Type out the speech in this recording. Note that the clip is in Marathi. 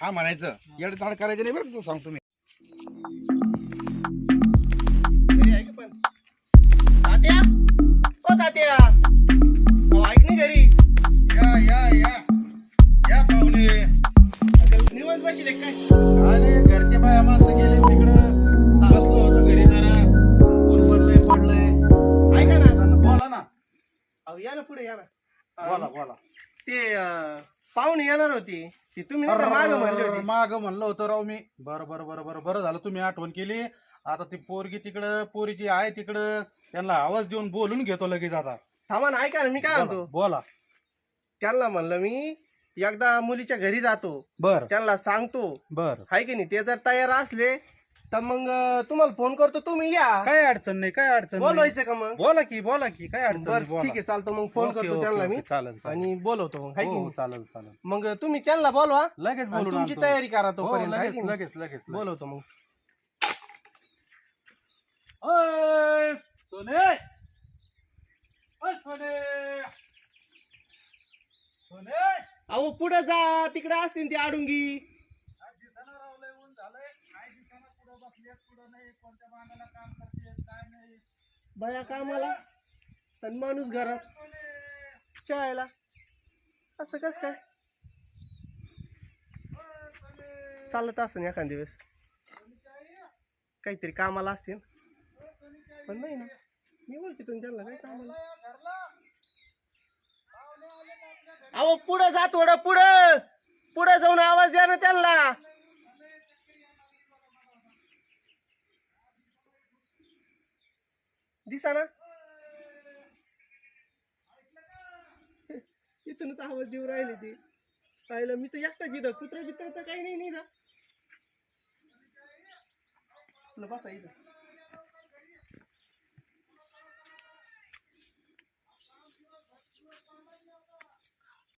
हा म्हणायचं. येड ताड करायचं नाही बरं तू सांगतो मी. घरी पण? तात्या? ओ तात्या. अहो, ऐक नाही घरी. या या या. या पाहुणे. अगं, निवांत बसले काय? अरे घरचे बाय माणसं गेले तिकडं. बसलो होतो घरी जरा. ऊन पडलंय पडलंय. ऐका ना. बोला ना. अहो या ना पुढे या ना. बोला बोला. ते अं, पाहुणे येणार होती. ती तुम्ही नाही का मागं म्हणली होती? माग म्हणलं होतं राव मी. बरं बरं बरं बरं बरं झालं तुम्ही आठवण केली. आता ती पोरगी तिकडं पोरीची आहे तिकडं त्यांना आवाज देऊन बोलून घेतो लगेच आता. थांबा ना ऐका ना मी काय म्हणतो? बोला. त्यांना म्हणलं मी एकदा मुलीच्या घरी जातो. बर. त्यांना सांगतो. बर. हाय की नाही ते जर तयार असले तर मग तुम्हाला फोन करतो तुम्ही या काय अडचण नाही काय अडचण नाही. बोलवायचं का मग बोला की बोला की काय अडचण बर नाही, बोला. ठीक आहे चालतो मग फोन ओके, करतो ओके, त्यांना ओके, मी चालेल चालेल आणि बोलवतो मग हाय की हो, हो, नाही? चालेल चालेल मग तुम्ही त्यांना बोलवा लगेच आणि बोलून तुमची आणतो. तयारी करा हो, तोपर्यंत हाय लगेच नाही? लगेच लगेच लगेच. बोलवतो मग ओय, सोने ओय, सोने सोने अहो पुढे जा तिकडे असतील ती आडुंगी काय दिसेना राव, लय ऊन झालंय. काय दिसेना, पुढं बसलेत, पुढं नाही, कोणत्या मानाला काम करतेत, काय नाही. बया कामाला आणि माणूस घरात चायला. असं कस काय? चालत असं एखाद दिवस काहीतरी कामाला असतील. पण नाही ना. मी बोलते त्यांना काय कामाला? अहो पुढं जा थोडं पुढं. पुढं जाऊन आवाज द्या ना त्यांना. दिसा ना. इथूनच आवाज देऊ राहिले ते. पाहिलं मी तर एकटा इथं. कुत्र बित्र तर काही नाही नाही बसा इथं.